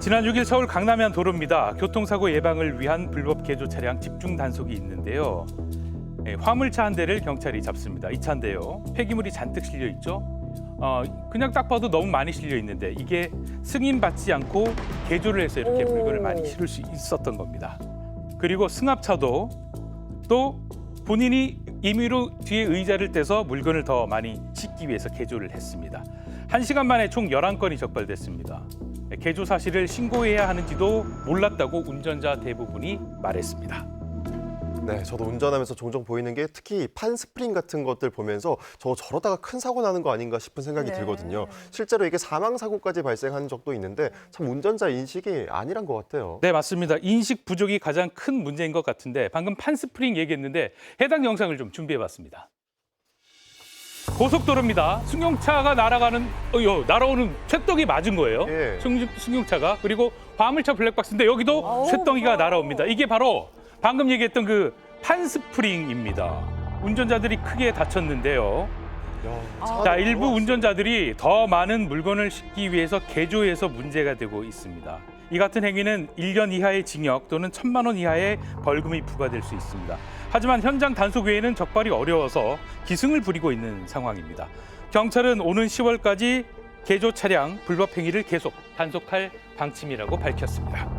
지난 6일 서울 강남현 도로입니다. 교통사고 예방을 위한 불법 개조 차량 집중 단속이 있는데요. 예, 화물차 한 대를 경찰이 잡습니다. 이 차인데요. 폐기물이 잔뜩 실려 있죠. 어, 그냥 딱 봐도 너무 많이 실려 있는데 이게 승인받지 않고 개조를 해서 이렇게 오. 물건을 많이 실을 수 있었던 겁니다. 그리고 승합차도 또 본인이 임의로 뒤에 의자를 떼서 물건을 더 많이 싣기 위해서 개조를 했습니다. 한시간 만에 총 11건이 적발됐습니다. 개조 사실을 신고해야 하는지도 몰랐다고 운전자 대부분이 말했습니다. 네, 저도 운전하면서 종종 보이는 게 특히 판 스프링 같은 것들 보면서 저 저러다가 큰 사고 나는 거 아닌가 싶은 생각이 네. 들거든요. 실제로 이게 사망 사고까지 발생한 적도 있는데 참 운전자 인식이 아니란 것 같아요. 네, 맞습니다. 인식 부족이 가장 큰 문제인 것 같은데 방금 판 스프링 얘기했는데 해당 영상을 좀 준비해 봤습니다. 고속도로입니다. 승용차가 날아가는 어, 요, 날아오는 쇳덩이 맞은 거예요. 예. 승, 승용차가 그리고 화물차 블랙박스인데 여기도 아우, 쇳덩이가. 날아옵니다. 이게 바로 방금 얘기했던 그 판스프링입니다. 운전자들이 크게 다쳤는데요. 야, 자, 차가 일부. 운전자들이 더 많은 물건을 싣기 위해서 개조해서 문제가 되고 있습니다. 이 같은 행위는 1년 이하의 징역 또는 1천만 원 이하의 벌금이 부과될 수 있습니다. 하지만 현장 단속 외에는 적발이 어려워서 기승을 부리고 있는 상황입니다. 경찰은 오는 10월까지 개조 차량 불법 행위를 계속 단속할 방침이라고 밝혔습니다.